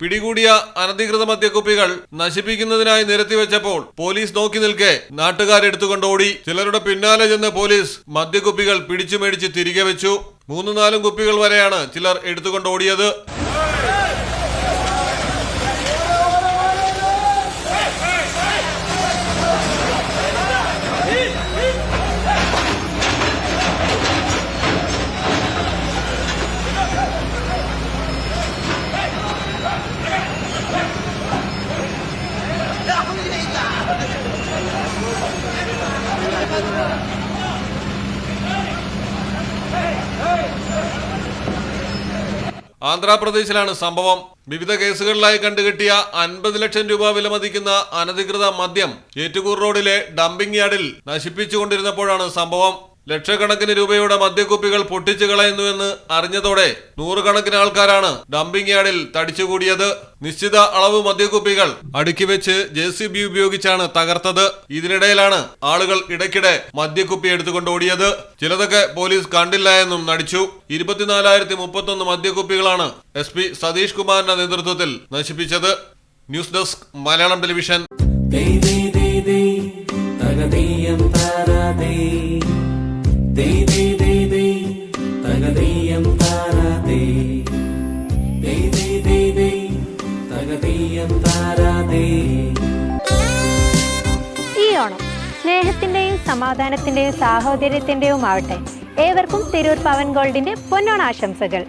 പിടികൂടിയ അനധികൃത മദ്യക്കുപ്പികൾ നശിപ്പിക്കുന്നതിനായി നിരത്തിവെച്ചപ്പോൾ പോലീസ് നോക്കി നിൽക്കെ നാട്ടുകാരെടുത്തുകൊണ്ടോടി ചിലരുടെ പിന്നാലെ ചെന്ന് പോലീസ് മദ്യക്കുപ്പികൾ പിടിച്ചു മേടിച്ച് തിരികെ വെച്ചു. മൂന്ന് നാലും കുപ്പികൾ വരെയാണ് ചിലർ എടുത്തുകൊണ്ടോടിയത് ആന്ധ്രാപ്രദേശിലാണ് സംഭവം. വിവിധ കേസുകളിലായി കണ്ടുകിട്ടിയ അൻപത് ലക്ഷം രൂപ വിലമതിക്കുന്ന അനധികൃത മദ്യം ഏറ്റുകൂർ റോഡിലെ ഡംപിംഗ് യാർഡിൽ നശിപ്പിച്ചുകൊണ്ടിരുന്നപ്പോഴാണ് സംഭവം. ലക്ഷക്കണക്കിന് രൂപയുടെ മദ്യക്കുപ്പികൾ പൊട്ടിച്ചു കളയുന്നുവെന്ന് അറിഞ്ഞതോടെ നൂറുകണക്കിന് ആൾക്കാരാണ് ഡംപിംഗ് യാർഡിൽ തടിച്ചുകൂടിയത്. നിശ്ചിത അളവ് മദ്യക്കുപ്പികൾ അടുക്കി വെച്ച് ജെ സി ബി ഉപയോഗിച്ചാണ് തകർത്തത്. ഇതിനിടയിലാണ് ആളുകൾ ഇടയ്ക്കിടെ മദ്യക്കുപ്പി എടുത്തുകൊണ്ട് ഓടിയത്. ചിലതൊക്കെ പോലീസ് കണ്ടില്ല എന്നും നടിച്ചു. ഇരുപത്തിനാലായിരത്തി മുപ്പത്തൊന്ന് മദ്യക്കുപ്പികളാണ് എസ് പി സതീഷ് കുമാറിന്റെ നേതൃത്വത്തിൽ നശിപ്പിച്ചത്. News desk Malayalam television. Onam സമാധാനത്തിന്റെയും സാഹോദര്യത്തിന്റെയും ആവട്ടെ. ഏവർക്കും തിരൂർ പവൻ ഗോൾഡിന്റെ പൊന്നോണ ആശംസകൾ